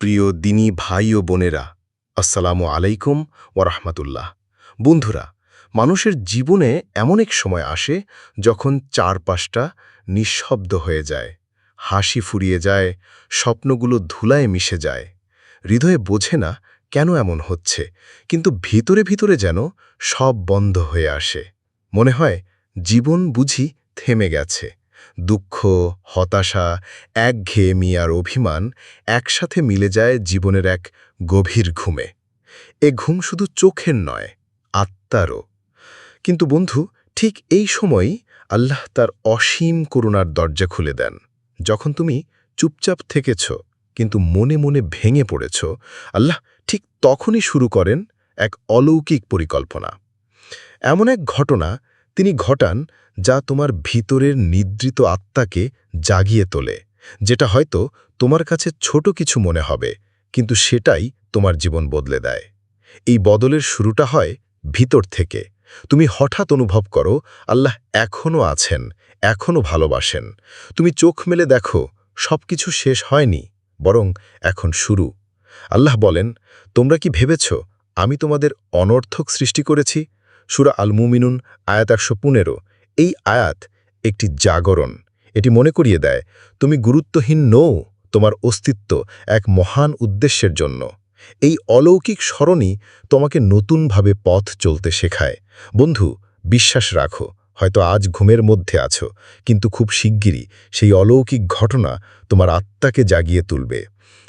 প্রিয় দিনী ভাই ও বোনেরা, আসসালামু আলাইকুম ওরহমতুল্লাহ বন্ধুরা, মানুষের জীবনে এমন এক সময় আসে যখন চারপাশটা নিঃশব্দ হয়ে যায়, হাসি ফুরিয়ে যায়, স্বপ্নগুলো ধুলায় মিশে যায়। হৃদয়ে বোঝে না কেন এমন হচ্ছে, কিন্তু ভিতরে ভিতরে যেন সব বন্ধ হয়ে আসে। মনে হয় জীবন বুঝি থেমে গেছে। দুঃখ, হতাশা, একঘেয়েমি আর অভিমান একসাথে মিলে যায় জীবনের এক গভীর ঘুমে। এ ঘুম শুধু চোখের নয়, আত্মারও। কিন্তু বন্ধু, ঠিক এই সময়ই আল্লাহ তার অসীম করুণার দরজা খুলে দেন। যখন তুমি চুপচাপ থেকেছ, কিন্তু মনে মনে ভেঙে পড়েছ, আল্লাহ ঠিক তখনই শুরু করেন এক অলৌকিক পরিকল্পনা। এমন এক ঘটনা তিনি ঘটান যা তোমার ভিতরের নিদ্রিত আত্মাকে জাগিয়ে তোলে, যেটা হয়তো তোমার কাছে ছোট কিছু মনে হবে, কিন্তু সেটাই তোমার জীবন বদলে দেয়। এই বদলের শুরুটা হয় ভিতর থেকে। তুমি হঠাৎ অনুভব করো, আল্লাহ এখনও আছেন এখনও ভালোবাসেন। তুমি চোখ মেলে দেখো সব কিছু শেষ হয়নি, বরং এখন শুরু। আল্লাহ বলেন, তোমরা কি ভেবেছ, আমি তোমাদের অনর্থক সৃষ্টি করেছি? সুরা আল মুমিনুন আয়াত একশো পনেরো। এই আয়াত একটি জাগরণ। এটি মনে করিয়ে দেয়, তুমি গুরুত্বহীন নও তোমার অস্তিত্ব এক মহান উদ্দেশ্যের জন্য। এই অলৌকিক স্মরণই তোমাকে নতুনভাবে পথ চলতে শেখায়। বন্ধু, বিশ্বাস রাখো, হয়তো আজ ঘুমের মধ্যে আছো, কিন্তু খুব শিগগিরই সেই অলৌকিক ঘটনা তোমার আত্মাকে জাগিয়ে তুলবে।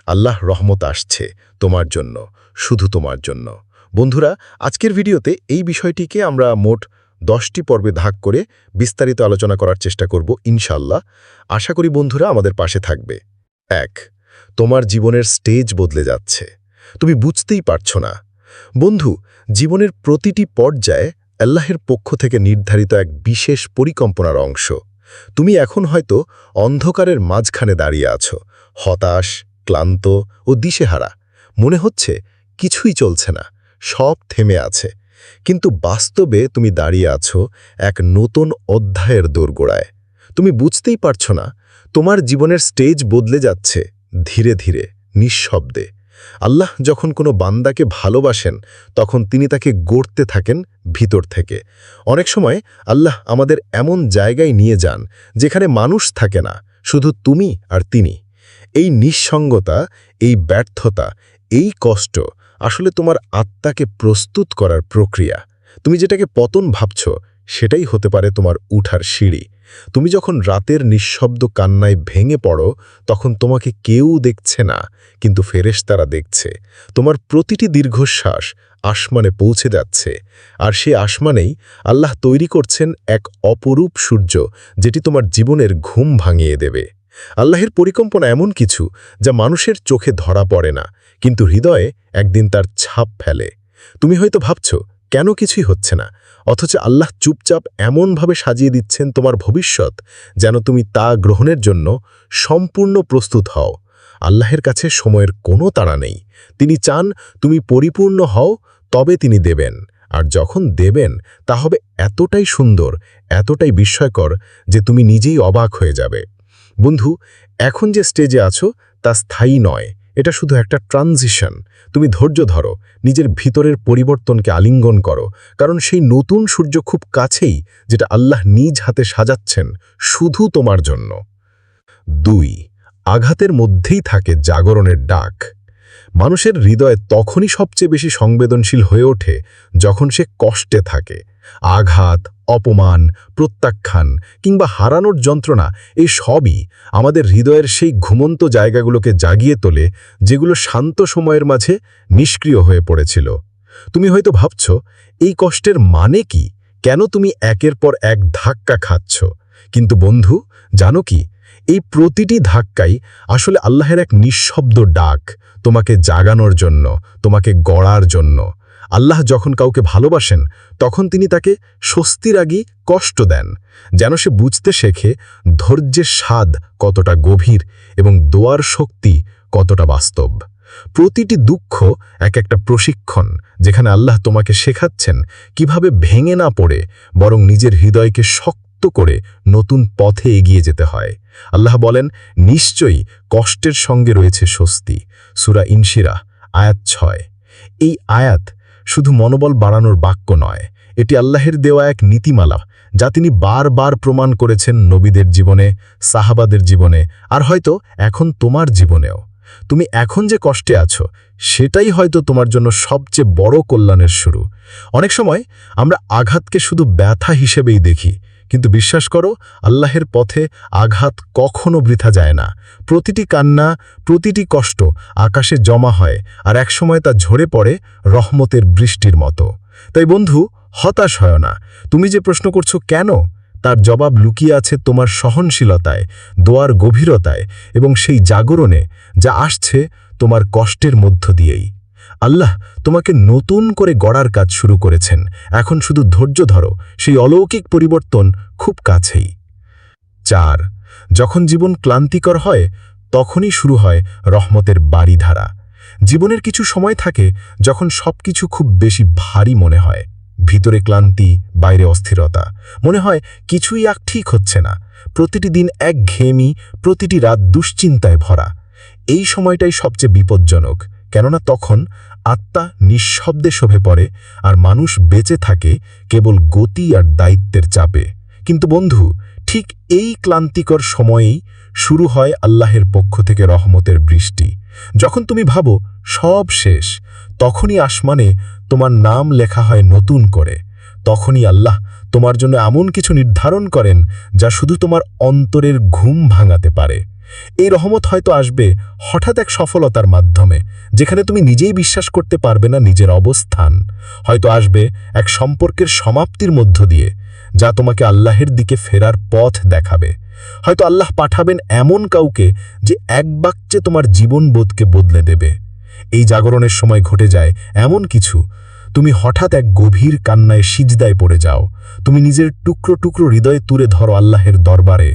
আল্লাহ রহমত আসছে তোমার জন্য, শুধু তোমার জন্য। বন্ধুরা, আজকের ভিডিওতে এই বিষয়টিকে আমরা মোট দশটি পর্বে ভাগ করে বিস্তারিত আলোচনা করার চেষ্টা করব ইনশাল্লাহ আশা করি বন্ধুরা আমাদের পাশে থাকবে। এক, তোমার জীবনের স্টেজ বদলে যাচ্ছে। তুমি বুঝতেই পারছ না। বন্ধু, জীবনের প্রতিটি পর্যায়ে আল্লাহের পক্ষ থেকে নির্ধারিত এক বিশেষ পরিকল্পনার অংশ। তুমি এখন হয়তো অন্ধকারের মাঝখানে দাঁড়িয়ে আছো। হতাশ, ক্লান্ত ও দিশেহারা। মনে হচ্ছে কিছুই চলছে না। সব থেমে আছে। কিন্তু বাস্তবে তুমি দাঁড়িয়ে আছো এক নতুন অধ্যায়ের দোরগোড়ায়। তুমি বুঝতেই পারছ না, তোমার জীবনের স্টেজ বদলে যাচ্ছে ধীরে ধীরে, নিঃশব্দে। আল্লাহ যখন কোনো বান্দাকে ভালোবাসেন, তখন তিনি তাকে গড়তে থাকেন ভিতর থেকে। অনেক সময় আল্লাহ আমাদের এমন জায়গায় নিয়ে যান, যেখানে মানুষ থাকে না, শুধু তুমি আর তিনি। এই নিঃসঙ্গতা, এই ব্যর্থতা, এই কষ্ট আসলে তোমার আত্মাকে প্রস্তুত করার প্রক্রিয়া। তুমি যেটাকে পতন ভাবছ, সেটাই হতে পারে তোমার উঠার সিঁড়ি। তুমি যখন রাতের নিঃশব্দ কান্নায় ভেঙে পড়ো, তখন তোমাকে কেউ দেখছে না, কিন্তু ফেরেশতারা দেখছে। তোমার প্রতিটি দীর্ঘশ্বাস আসমানে পৌঁছে যাচ্ছে, আর সে আসমানেই আল্লাহ তৈরি করছেন এক অপরূপ সূর্য, যেটি তোমার জীবনের ঘুম ভাঙিয়ে দেবে। আল্লাহের পরিকল্পনা এমন কিছু যা মানুষের চোখে ধরা পড়ে না, কিন্তু হৃদয়ে একদিন তার ছাপ ফেলে। তুমি হয়তো ভাবছ, কেন কিছুই হচ্ছে না? অথচ আল্লাহ চুপচাপ এমনভাবে সাজিয়ে দিচ্ছেন তোমার ভবিষ্যৎ, যেন তুমি তা গ্রহণের জন্য সম্পূর্ণ প্রস্তুত হও। আল্লাহের কাছে সময়ের কোনো তাড়া নেই। তিনি চান তুমি পরিপূর্ণ হও, তবে তিনি দেবেন। আর যখন দেবেন, তা হবে এতটাই সুন্দর, এতটাই বিস্ময়কর যে তুমি নিজেই অবাক হয়ে যাবে। বন্ধু, এখন যে স্টেজে আছো, তা স্থায়ী নয়। এটা শুধু একটা ট্রানজিশন তুমি ধৈর্য ধরো, নিজের ভিতরের পরিবর্তনকে আলিঙ্গন করো। কারণ সেই নতুন সূর্য খুব কাছেই, যেটা আল্লাহ নিজ হাতে সাজাচ্ছেন, শুধু তোমার জন্য। দুই, আঘাতের মধ্যেই থাকে জাগরণের ডাক। মানুষের হৃদয় তখনই সবচেয়ে বেশি সংবেদনশীল হয়ে ওঠে, যখন সে কষ্টে থাকে। আঘাত, অপমান, প্রত্যাখ্যান কিংবা হারানোর যন্ত্রণা, এই সবই আমাদের হৃদয়ের সেই ঘুমন্ত জায়গাগুলোকে জাগিয়ে তোলে, যেগুলো শান্ত সময়ের মাঝে নিষ্ক্রিয় হয়ে পড়েছিল। তুমি হয়তো ভাবছ, এই কষ্টের মানে কি? কেন তুমি একের পর এক ধাক্কা খাচ্ছ? কিন্তু বন্ধু, জানো কি? এই প্রতিটি ধাক্কাই আসলে আল্লাহের এক নিঃশব্দ ডাক, তোমাকে জাগানোর জন্য, তোমাকে গড়ার জন্য। আল্লাহ যখন কাউকে ভালোবাসেন, তখন তিনি তাকে স্বস্তির আগেই কষ্ট দেন, যেন সে বুঝতে শেখে ধৈর্যের স্বাদ কতটা গভীর এবং দোয়ার শক্তি কতটা বাস্তব। প্রতিটি দুঃখ এক একটা প্রশিক্ষণ, যেখানে আল্লাহ তোমাকে শেখাচ্ছেন কীভাবে ভেঙে না পড়ে, বরং নিজের হৃদয়কে শক্ত করে নতুন পথে এগিয়ে যেতে হয়। আল্লাহ বলেন, নিশ্চয়ই কষ্টের সঙ্গে রয়েছে স্বস্তি। সুরা ইনশিরা আয়াত ছয়। এই আয়াত শুধু মনোবল বাড়ানোর বাক্য নয়, এটি আল্লাহের দেওয়া এক নীতিমালা, যা তিনি বারবার প্রমাণ করেছেন নবীদের জীবনে, সাহাবাদের জীবনে, আর হয়তো এখন তোমার জীবনেও। তুমি এখন যে কষ্টে আছো, সেটাই হয়তো তোমার জন্য সবচেয়ে বড় কল্যাণের শুরু। অনেক সময় আমরা আঘাতকে শুধু ব্যথা হিসেবেই দেখি কিন্তু বিশ্বাস করো, আল্লাহের পথে আঘাত কখনো বৃথা যায় না। প্রতিটি কান্না, প্রতিটি কষ্ট আকাশে জমা হয় আর একসময় তা ঝরে পড়ে রহমতের বৃষ্টির মতো। তাই বন্ধু, হতাশ হয় না। তুমি যে প্রশ্ন করছ কেন? তার জবাব লুকিয়ে আছে তোমার সহনশীলতায়, দোয়ার গভীরতায় এবং সেই জাগরণে যা আসছে তোমার কষ্টের মধ্য দিয়েই। আল্লাহ তোমাকে নতুন করে গড়ার কাজ শুরু করেছেন। এখন শুধু ধৈর্য ধরো, সেই অলৌকিক পরিবর্তন খুব কাছেই। চার, যখন জীবন ক্লান্তিকর হয়, তখনই শুরু হয় রহমতের বাড়িধারা। জীবনের কিছু সময় থাকে যখন সবকিছু খুব বেশি ভারী মনে হয়। ভিতরে ক্লান্তি, বাইরে অস্থিরতা। মনে হয় কিছুই এক ঠিক হচ্ছে না। প্রতিটি দিন এক ঘেমি প্রতিটি রাত দুশ্চিন্তায় ভরা। এই সময়টাই সবচেয়ে বিপজ্জনক। কেননা তখন আত্মা নিঃশব্দে শোভে পড়ে আর মানুষ বেঁচে থাকে কেবল গতি আর দায়িত্বের চাপে। কিন্তু বন্ধু, ঠিক এই ক্লান্তিকর সময়েই শুরু হয় আল্লাহের পক্ষ থেকে রহমতের বৃষ্টি। যখন তুমি ভাবো, সব শেষ, তখনই আসমানে তোমার নাম লেখা হয় নতুন করে। তখনই আল্লাহ তোমার জন্য এমন কিছু নির্ধারণ করেন যা শুধু তোমার অন্তরের ঘুম ভাঙাতে পারে। এই রহমত হয়তো আসবে হঠাৎ এক সফলতার মাধ্যমে, যেখানে তুমি নিজেই বিশ্বাস করতে পারবে না নিজের অবস্থান। হয়তো আসবে এক সম্পর্কের সমাপ্তির মধ্য দিয়ে, যা তোমাকে আল্লাহের দিকে ফেরার পথ দেখাবে। হয়তো আল্লাহ পাঠাবেন এমন কাউকে যে এক বাক্যে তোমার জীবনবোধকে বদলে দেবে। এই জাগরণের সময় ঘটে যায় এমন কিছু, তুমি হঠাৎ এক গভীর কান্নায় সিজদায় পড়ে যাও। তুমি নিজের টুকরো টুকরো হৃদয়ে তুলে ধরো আল্লাহের দরবারে।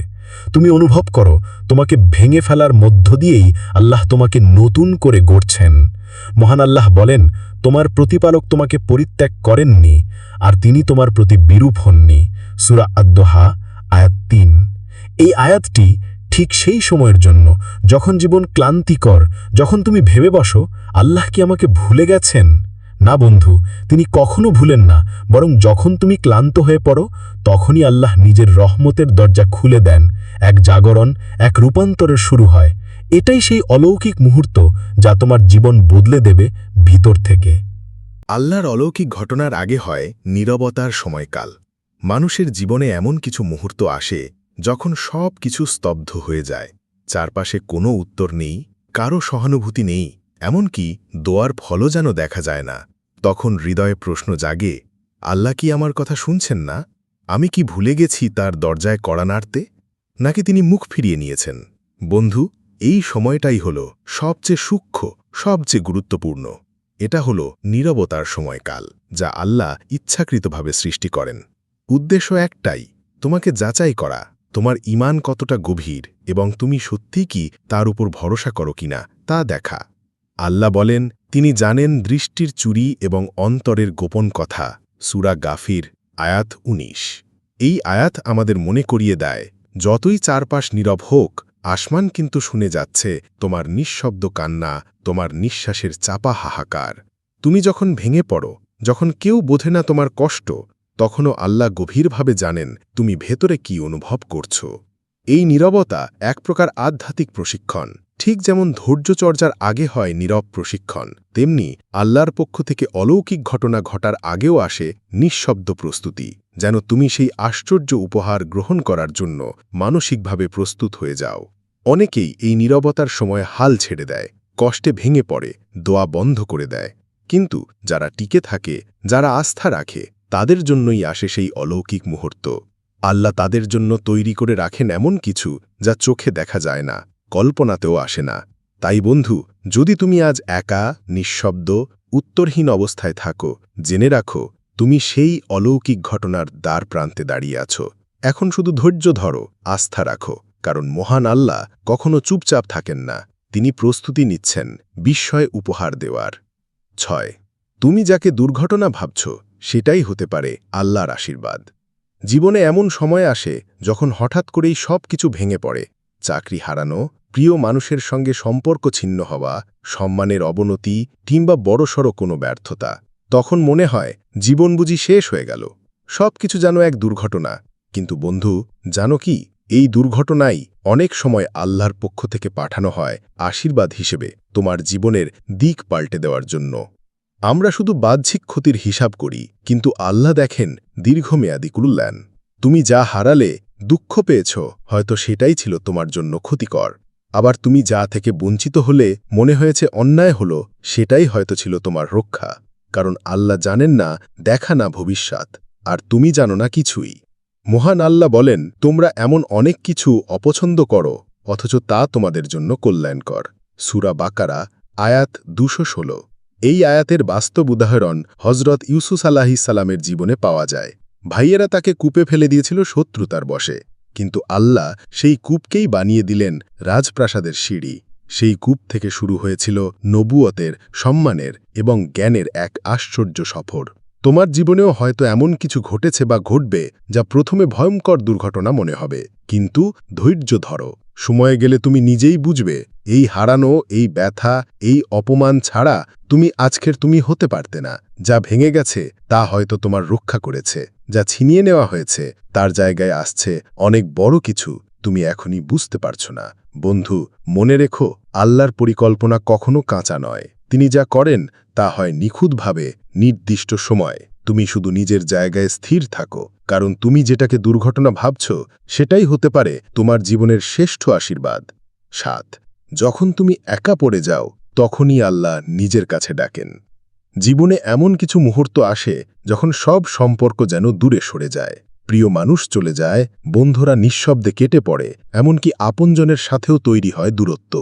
তুমি অনুভব করো, তোমাকে ভেঙে ফেলার মধ্য দিয়েই আল্লাহ তোমাকে নতুন করে গড়ছেন। মহান আল্লাহ বলেন, তোমার প্রতিপালক তোমাকে পরিত্যাগ করেননি, আর তিনি তোমার প্রতি বিরূপ হননি। সুরা আদ্দোহা, আয়াত তিন। এই আয়াতটি ঠিক সেই সময়ের জন্য, যখন জীবন ক্লান্তিকর, যখন তুমি ভেবে বসো, আল্লাহ কি আমাকে ভুলে গেছেন? না বন্ধু, তিনি কখনো ভুলেন না, বরং যখন তুমি ক্লান্ত হয়ে পড়ো, তখনই আল্লাহ নিজের রহমতের দরজা খুলে দেন। এক জাগরণ, এক রূপান্তরের শুরু হয়। এটাই সেই অলৌকিক মুহূর্ত যা তোমার জীবন বদলে দেবে ভিতর থেকে। আল্লাহর অলৌকিক ঘটনার আগে হয় নীরবতার সময়কাল। মানুষের জীবনে এমন কিছু মুহূর্ত আসে যখন সব কিছু স্তব্ধ হয়ে যায়। চারপাশে কোনো উত্তর নেই, কারও সহানুভূতি নেই, এমনকি দোয়ার ফলও যেন দেখা যায় না। তখন হৃদয়ে প্রশ্ন জাগে, আল্লাহ কি আমার কথা শুনছেন না? আমি কি ভুলে গেছি তার দরজায় কড়া নাড়তে? নাকি তিনি মুখ ফিরিয়ে নিয়েছেন? বন্ধু, এই সময়টাই হল সবচেয়ে সূক্ষ্ম, সবচেয়ে গুরুত্বপূর্ণ। এটা হল নীরবতার সময়কাল, যা আল্লাহ ইচ্ছাকৃতভাবে সৃষ্টি করেন। উদ্দেশ্য একটাই, তোমাকে যাচাই করা, তোমার ইমান কতটা গভীর এবং তুমি সত্যি কি তার উপর ভরসা করো কিনা, তা দেখা। আল্লাহ বলেন তিনি জানেন দৃষ্টির চুরি এবং অন্তরের গোপন কথা। সুরা গাফির, আয়াত ১৯ এই আয়াত আমাদের মনে করিয়ে দেয়, যতই চারপাশ নীরব হোক, আসমান কিন্তু শুনে যাচ্ছে, তোমার নিঃশব্দ কান্না, তোমার নিঃশ্বাসের চাপা হাহাকার। তুমি যখন ভেঙে পড়ো, যখন কেউ বোঝে না তোমার কষ্ট, তখনও আল্লাহ গভীরভাবে জানেন তুমি ভেতরে কি অনুভব করছ। এই নীরবতা এক প্রকার আধ্যাত্মিক প্রশিক্ষণ। ঠিক যেমন ধৈর্যচর্যার আগে হয় নীরব প্রশিক্ষণ, তেমনি আল্লাহর পক্ষ থেকে অলৌকিক ঘটনা ঘটার আগেও আসে নিঃশব্দ প্রস্তুতি, যেন তুমি সেই আশ্চর্য উপহার গ্রহণ করার জন্য মানসিকভাবে প্রস্তুত হয়ে যাও। অনেকেই এই নীরবতার সময় হাল ছেড়ে দেয়, কষ্টে ভেঙে পড়ে, দোয়া বন্ধ করে দেয়। কিন্তু যারা টিকে থাকে, যারা আস্থা রাখে, তাদের জন্যই আসে সেই অলৌকিক মুহূর্ত। আল্লাহ তাদের জন্য তৈরি করে রাখেন এমন কিছু যা চোখে দেখা যায় না, কল্পনাতেও আসে না। তাই বন্ধু, যদি তুমি আজ একা, নিঃশব্দ, উত্তরহীন অবস্থায় থাকো, জেনে রাখো, তুমি সেই অলৌকিক ঘটনার দ্বার প্রান্তে দাঁড়িয়ে আছো। এখন শুধু ধৈর্য ধরো, আস্থা রাখো, কারণ মহান আল্লাহ কখনো চুপচাপ থাকেন না, তিনি প্রস্তুতি নিচ্ছেন, বিস্ময় উপহার দেওয়ার। ছয়, তুমি যাকে দুর্ঘটনা ভাবছ, সেটাই হতে পারে আল্লাহর আশীর্বাদ। জীবনে এমন সময় আসে যখন হঠাৎ করেই সব কিছু ভেঙে পড়ে। চাকরি হারানো, প্রিয় মানুষের সঙ্গে সম্পর্ক ছিন্ন হওয়া, সম্মানের অবনতি কিংবা বড়সড় কোনো ব্যর্থতা। তখন মনে হয়, জীবন বুঝি শেষ হয়ে গেল। সব কিছু যেন এক দুর্ঘটনা। কিন্তু বন্ধু, জানো কি? এই দুর্ঘটনাই অনেক সময় আল্লাহর পক্ষ থেকে পাঠানো হয় আশীর্বাদ হিসেবে তোমার জীবনের দিক পাল্টে দেওয়ার জন্য। আমরা শুধু বাহ্যিক ক্ষতির হিসাব করি, কিন্তু আল্লাহ দেখেন দীর্ঘমেয়াদী কল্যাণ। তুমি যা হারালে, দুঃখ পেয়েছ, হয়তো সেটাই ছিল তোমার জন্য ক্ষতিকর। আবার তুমি যা থেকে বঞ্চিত হলে, মনে হয়েছে অন্যায় হল, সেটাই হয়তো ছিল তোমার রক্ষা। কারণ আল্লাহ জানেন না, দেখা না ভবিষ্যৎ, আর তুমি জানো না কিছুই। মহান আল্লাহ বলেন, তোমরা এমন অনেক কিছু অপছন্দ করো, অথচ তা তোমাদের জন্য কল্যাণকর। সুরা বাকারা, আয়াত দুশো এই আয়াতের বাস্তব উদাহরণ হজরত ইউসুস আলাহি সালামের জীবনে পাওয়া যায়। ভাইয়েরা তাকে কূপে ফেলে দিয়েছিল শত্রুতার বসে কিন্তু আল্লাহ সেই কূপকেই বানিয়ে দিলেন রাজপ্রাসাদের সিঁড়ি। সেই কূপ থেকে শুরু হয়েছিল নবুয়তের, সম্মানের এবং জ্ঞানের এক আশ্চর্য সফর। তোমার জীবনেও হয়তো এমন কিছু ঘটেছে বা ঘটবে যা প্রথমে ভয়ঙ্কর দুর্ঘটনা মনে হবে। কিন্তু ধৈর্য ধরো। সময়ে গেলে তুমি নিজেই বুঝবে, এই হারানো, এই ব্যথা, এই অপমান ছাড়া তুমি আজকের তুমি হতে পারতে না। যা ভেঙে গেছে, তা হয়তো তোমার রক্ষা করেছে। যা ছিনিয়ে নেওয়া হয়েছে, তার জায়গায় আসছে অনেক বড় কিছু তুমি এখনই বুঝতে পারছ না। বন্ধু, মনে রেখো, আল্লাহর পরিকল্পনা কখনো কাঁচা নয়। তিনি যা করেন, তা হয় নিখুঁতভাবে নির্দিষ্ট সময়। তুমি শুধু নিজের জায়গায় স্থির থাকো, কারণ তুমি যেটাকে দুর্ঘটনা ভাবছ, সেটাই হতে পারে তোমার জীবনের শ্রেষ্ঠ আশীর্বাদ। সাত, যখন তুমি একা পড়ে যাও, তখনই আল্লাহ নিজের কাছে ডাকেন। জীবনে এমন কিছু মুহূর্ত আসে যখন সব সম্পর্ক যেন দূরে সরে যায়। প্রিয় মানুষ চলে যায়, বন্ধুরা নিঃশব্দে কেটে পড়ে, এমনকি আপনজনের সাথেও তৈরি হয় দূরত্ব।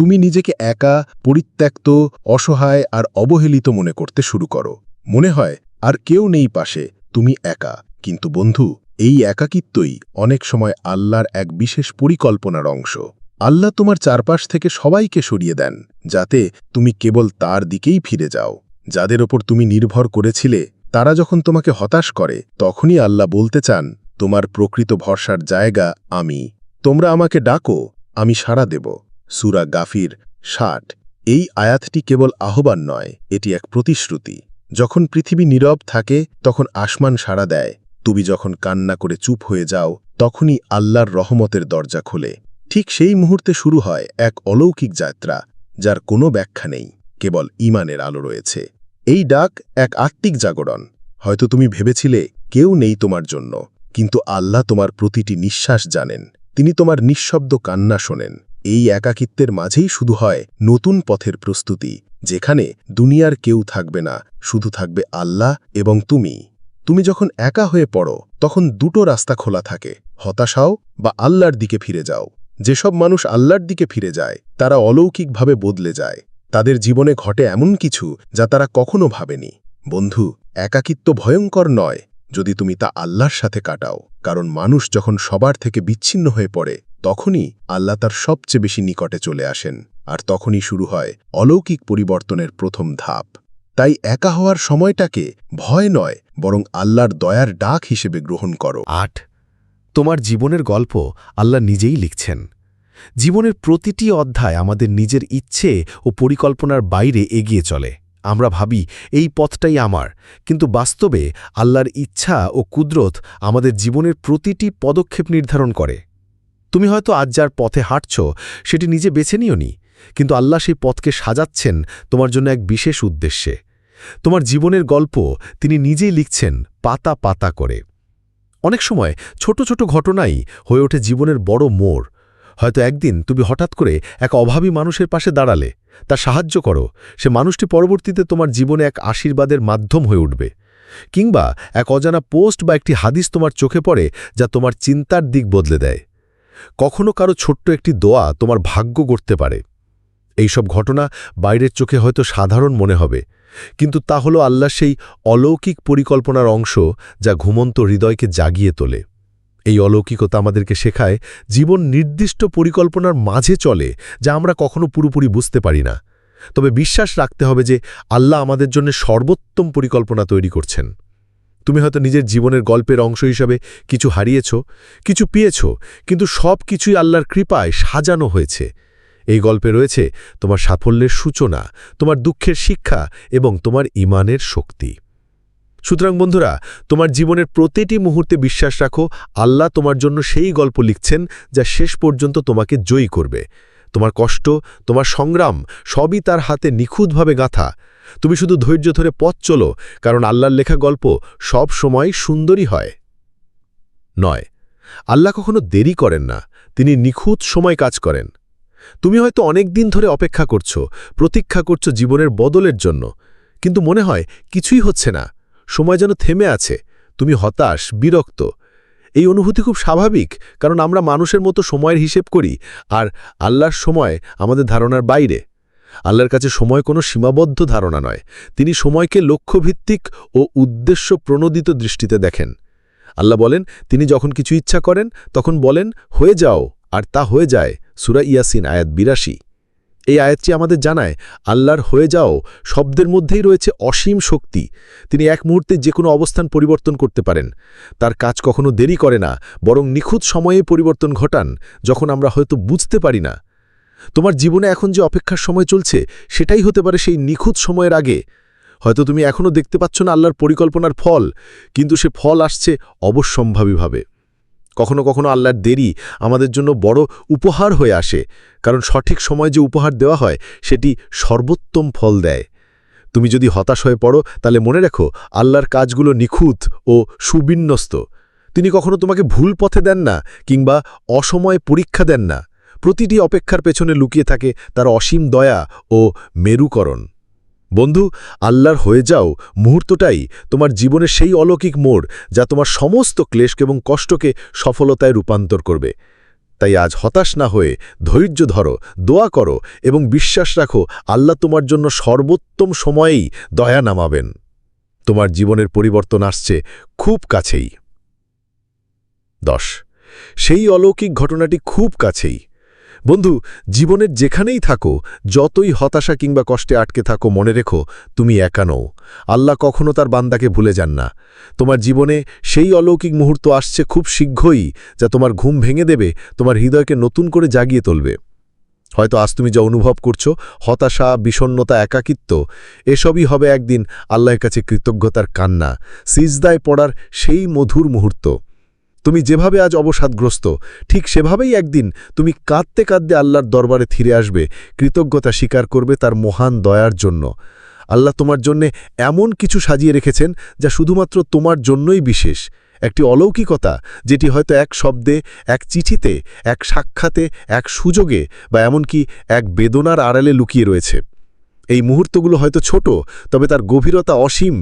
তুমি নিজেকে একা, পরিত্যক্ত, অসহায় আর অবহেলিত মনে করতে শুরু করো। মনে হয়, আর কেউ নেই পাশে, তুমি একা। কিন্তু বন্ধু, এই একাকিত্বই অনেক সময় আল্লাহর এক বিশেষ পরিকল্পনার অংশ। আল্লাহ তোমার চারপাশ থেকে সবাইকে সরিয়ে দেন, যাতে তুমি কেবল তার দিকেই ফিরে যাও। যাদের ওপর তুমি নির্ভর করেছিলে, তারা যখন তোমাকে হতাশ করে, তখনই আল্লাহ বলতে চান, তোমার প্রকৃত ভরসার জায়গা আমি। তোমরা আমাকে ডাকো, আমি সাড়া দেব। সুরা গাফির ষাট। এই আয়াতটি কেবল আহ্বান নয়, এটি এক প্রতিশ্রুতি। যখন পৃথিবী নীরব থাকে, তখন আসমান সাড়া দেয়। তুমি যখন কান্না করে চুপ হয়ে যাও, তখনই আল্লাহর রহমতের দরজা খোলে। ঠিক সেই মুহূর্তে শুরু হয় এক অলৌকিক যাত্রা, যার কোনো ব্যাখ্যা নেই, কেবল ইমানের আলো রয়েছে। এই ডাক এক আত্মিক জাগরণ। হয়তো তুমি ভেবেছিলে, কেউ নেই তোমার জন্য, কিন্তু আল্লাহ তোমার প্রতিটি নিঃশ্বাস জানেন। তিনি তোমার নিঃশব্দ কান্না শোনেন। এই একাকিত্বের মাঝেই শুধু হয় নতুন পথের প্রস্তুতি, যেখানে দুনিয়ার কেউ থাকবে না, শুধু থাকবে আল্লাহ এবং তুমি। তুমি যখন একা হয়ে পড়ো, তখন দুটো রাস্তা খোলা থাকে, হতাশাও বা আল্লাহর দিকে ফিরে যাও। যেসব মানুষ আল্লাহর দিকে ফিরে যায়, তারা অলৌকিকভাবে বদলে যায়। তাদের জীবনে ঘটে এমন কিছু যা তারা কখনো ভাবেনি। বন্ধু, একাকিত্ব ভয়ঙ্কর নয়, যদি তুমি তা আল্লাহর সাথে কাটাও, কারণ মানুষ যখন সবার থেকে বিচ্ছিন্ন হয়ে পড়ে তখনই আল্লাহ তার সবচেয়ে বেশি নিকটে চলে আসেন, আর তখনই শুরু হয় অলৌকিক পরিবর্তনের প্রথম ধাপ। তাই একা হওয়ার সময়টাকে ভয় নয়, বরং আল্লাহর দয়ার ডাক হিসেবে গ্রহণ করো। আট, তোমার জীবনের গল্প আল্লাহ নিজেই লিখছেন। জীবনের প্রতিটি অধ্যায় আমাদের নিজের ইচ্ছে ও পরিকল্পনার বাইরে এগিয়ে চলে। আমরা ভাবি, এই পথটাই আমার, কিন্তু বাস্তবে আল্লাহর ইচ্ছা ও কুদরত আমাদের জীবনের প্রতিটি পদক্ষেপ নির্ধারণ করে। তুমি হয়তো আজ যার পথে হাঁটছ, সেটি নিজে বেছে নিওনি, কিন্তু আল্লাহ সেই পথকে সাজাচ্ছেন তোমার জন্য এক বিশেষ উদ্দেশ্যে। তোমার জীবনের গল্প তিনি নিজেই লিখছেন পাতা পাতা করে। অনেক সময় ছোট ছোট ঘটনাই হয়ে ওঠে জীবনের বড় মোড়। হয়তো একদিন তুমি হঠাৎ করে এক অভাবী মানুষের পাশে দাঁড়ালে তা সাহায্য করো, সে মানুষটি পরবর্তীতে তোমার জীবনে এক আশীর্বাদের মাধ্যম হয়ে উঠবে। কিংবা এক অজানা পোস্ট বা একটি হাদিস তোমার চোখে পড়ে, যা তোমার চিন্তার দিক বদলে দেয়। কখনো কারও ছোট্ট একটি দোয়া তোমার ভাগ্য গড়তে পারে। এইসব ঘটনা বাইরের চোখে হয়তো সাধারণ মনে হবে, কিন্তু তা হল আল্লাহ সেই অলৌকিক পরিকল্পনার অংশ যা ঘুমন্ত হৃদয়কে জাগিয়ে তোলে। এই অলৌকিকতা আমাদেরকে শেখায় জীবন নির্দিষ্ট পরিকল্পনার মাঝে চলে যা আমরা কখনো পুরোপুরি বুঝতে পারি না। তবে বিশ্বাস রাখতে হবে যে আল্লাহ আমাদের জন্য সর্বোত্তম পরিকল্পনা তৈরি করছেন। তুমি হয়তো নিজের জীবনের গল্পের অংশ হিসাবে কিছু হারিয়েছ, কিছু পেয়েছ, কিন্তু সব কিছুই আল্লাহর কৃপায় সাজানো হয়েছে। এই গল্পে রয়েছে তোমার সাফল্যের সূচনা, তোমার দুঃখের শিক্ষা এবং তোমার ইমানের শক্তি। সুতরাং বন্ধুরা, তোমার জীবনের প্রতিটি মুহূর্তে বিশ্বাস রাখো, আল্লাহ তোমার জন্য সেই গল্প লিখছেন যা শেষ পর্যন্ত তোমাকে জয়ী করবে। তোমার কষ্ট, তোমার সংগ্রাম সবই তার হাতে নিখুঁতভাবে গাঁথা। তুমি শুধু ধৈর্য ধরে পথ চলো, কারণ আল্লাহর লেখা গল্প সব সময় সুন্দরই হয়। নয়, আল্লাহ কখনো দেরি করেন না, তিনি নিখুঁত সময় কাজ করেন। তুমি হয়তো অনেক দিন ধরে অপেক্ষা করছ, প্রতীক্ষা করছ জীবনের বদলের জন্য, কিন্তু মনে হয় কিছুই হচ্ছে না, সময় যেন থেমে আছে, তুমি হতাশ, বিরক্ত। এই অনুভূতি খুব স্বাভাবিক, কারণ আমরা মানুষের মতো সময়ের হিসেব করি, আর আল্লাহর সময় আমাদের ধারণার বাইরে। আল্লাহর কাছে সময় কোনো সীমাবদ্ধ ধারণা নয়। তিনি সময়কে লক্ষ্যভিত্তিক ও উদ্দেশ্য প্রণোদিত দৃষ্টিতে দেখেন। আল্লাহ বলেন, তিনি যখন কিছু ইচ্ছা করেন, তখন বলেন, হয়ে যাও, আর তা হয়ে যায়। সুরা ইয়াসিন, আয়াত বিরাশি। এই আয়াতটি আমাদের জানায়, আল্লাহর হয়ে যাও শব্দের মধ্যেই রয়েছে অসীম শক্তি। তিনি এক মুহূর্তে যে কোনো অবস্থান পরিবর্তন করতে পারেন। তার কাজ কখনো দেরি করে না, বরং নিখুঁত সময়ে পরিবর্তন ঘটান, যখন আমরা হয়তো বুঝতে পারি না। তোমার জীবনে এখন যে অপেক্ষার সময় চলছে, সেটাই হতে পারে সেই নিখুঁত সময়ের আগে। হয়তো তুমি এখনও দেখতে পাচ্ছ না আল্লাহর পরিকল্পনার ফল, কিন্তু সে ফল আসছে অবশ্যম্ভাবীভাবে। কখনো কখনো আল্লাহর দেরি আমাদের জন্য বড় উপহার হয়ে আসে, কারণ সঠিক সময় যে উপহার দেওয়া হয়, সেটি সর্বোত্তম ফল দেয়। তুমি যদি হতাশ হয়ে পড়ো, তাহলে মনে রেখো, আল্লাহর কাজগুলো নিখুঁত ও সুবিন্যস্ত। তিনি কখনো তোমাকে ভুল পথে দেন না, কিংবা অসময়ে পরীক্ষা দেন না। প্রতিটি অপেক্ষার পেছনে লুকিয়ে থাকে তার অসীম দয়া ও মেরুকরণ। বন্ধু, আল্লাহর হয়ে যাও, মুহূর্তটাই তোমার জীবনের সেই অলৌকিক মোড় যা তোমার সমস্ত ক্লেশ এবং কষ্টকে সফলতায় রূপান্তর করবে। তাই আজ হতাশ না হয়ে ধৈর্য ধরো, দোয়া করো এবং বিশ্বাস রাখো, আল্লাহ তোমার জন্য সর্বোত্তম সময়েই দয়া নামাবেন। তোমার জীবনের পরিবর্তন আসছে খুব কাছেই। দশ। সেই অলৌকিক ঘটনাটি খুব কাছেই। বন্ধু, জীবনের যেখানেই থাকো, যতই হতাশা কিংবা কষ্টে আটকে থাকো, মনে রেখো, তুমি একা নও। আল্লাহ কখনো তার বান্দাকে ভুলে যান না। তোমার জীবনে সেই অলৌকিক মুহূর্ত আসছে খুব শীঘ্রই, যা তোমার ঘুম ভেঙে দেবে, তোমার হৃদয়কে নতুন করে জাগিয়ে তুলবে। হয়তো আজ তুমি যা অনুভব করছ, হতাশা বিষণ্নতা একাকিত্ব, এসবই হবে একদিন আল্লাহর কাছে কৃতজ্ঞতার কান্না, সিজদায় পড়ার সেই মধুর মুহূর্ত। তুমি যেভাবে আজ অবসাদগ্রস্ত, ঠিক সেভাবেই একদিন তুমি কাঁদতে কাঁদতে আল্লাহর দরবারে ফিরে আসবে, কৃতজ্ঞতা স্বীকার করবে তার মহান দয়ার জন্য। আল্লাহ তোমার জন্যে এমন কিছু সাজিয়ে রেখেছেন যা শুধুমাত্র তোমার জন্যই বিশেষ। একটি অলৌকিকতা, যেটি হয়তো এক শব্দে, এক চিঠিতে, এক সাক্ষাতে, এক সুযোগে বা এমনকি এক বেদনার আড়ালে লুকিয়ে রয়েছে। এই মুহূর্তগুলো হয়তো ছোট, তবে তার গভীরতা অসীম।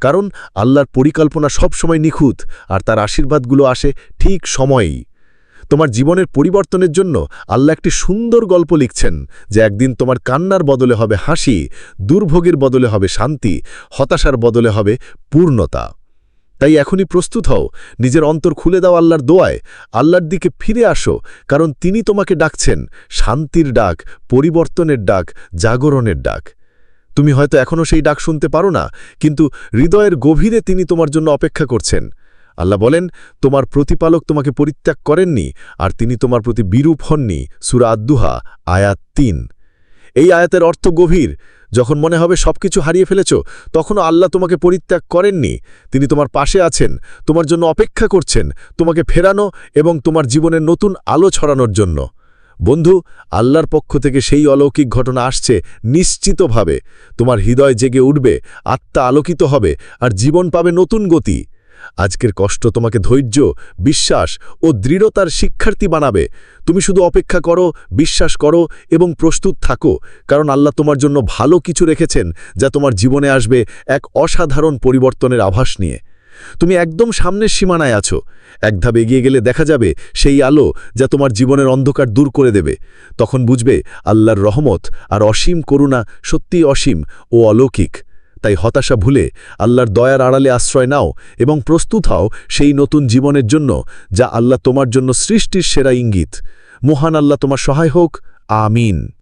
কারণ আল্লাহর পরিকল্পনা সবসময় নিখুঁত, আর তার আশীর্বাদগুলো আসে ঠিক সময়েই। তোমার জীবনের পরিবর্তনের জন্য আল্লাহ একটি সুন্দর গল্প লিখছেন, যে একদিন তোমার কান্নার বদলে হবে হাসি, দুর্ভোগের বদলে হবে শান্তি, হতাশার বদলে হবে পূর্ণতা। তাই এখনই প্রস্তুত হও। নিজের অন্তর খুলে দাও আল্লাহর দোয়ায়। আল্লাহর দিকে ফিরে আসো, কারণ তিনি তোমাকে ডাকছেন। শান্তির ডাক, পরিবর্তনের ডাক, জাগরণের ডাক। তুমি হয়তো এখনও সেই ডাক শুনতে পারো না, কিন্তু হৃদয়ের গভীরে তিনি তোমার জন্য অপেক্ষা করছেন। আল্লাহ বলেন, তোমার প্রতিপালক তোমাকে পরিত্যাগ করেননি, আর তিনি তোমার প্রতি বিরূপ হননি। সুরা আদ্দুহা, আয়াত তিন। এই আয়াতের অর্থ গভীর। যখন মনে হবে সবকিছু হারিয়ে ফেলেছ, তখনও আল্লাহ তোমাকে পরিত্যাগ করেননি। তিনি তোমার পাশে আছেন, তোমার জন্য অপেক্ষা করছেন, তোমাকে ফেরানো এবং তোমার জীবনের নতুন আলো ছড়ানোর জন্য। বন্ধু, আল্লাহর পক্ষ থেকে সেই অলৌকিক ঘটনা আসছে নিশ্চিতভাবে। তোমার হৃদয় জেগে উঠবে, আত্মা আলোকিত হবে, আর জীবন পাবে নতুন গতি। আজকের কষ্ট তোমাকে ধৈর্য, বিশ্বাস ও দৃঢ়তার শিক্ষার্থী বানাবে। তুমি শুধু অপেক্ষা করো, বিশ্বাস করো এবং প্রস্তুত থাকো, কারণ আল্লাহ তোমার জন্য ভালো কিছু রেখেছেন যা তোমার জীবনে আসবে এক অসাধারণ পরিবর্তনের আভাস নিয়ে। তুমি একদম সামনের সীমানায় আছো। এক ধাপ এগিয়ে গেলে দেখা যাবে সেই আলো যা তোমার জীবনের অন্ধকার দূর করে দেবে। তখন বুঝবে আল্লাহর রহমত আর অসীম করুণা সত্যিই অসীম ও অলৌকিক। তাই হতাশা ভুলে আল্লাহর দয়ার আড়ালে আশ্রয় নাও এবং প্রস্তুত হও সেই নতুন জীবনের জন্য যা আল্লাহ তোমার জন্য সৃষ্টির সেরা ইঙ্গিত। মহান আল্লাহ তোমার সহায় হোক। আমিন।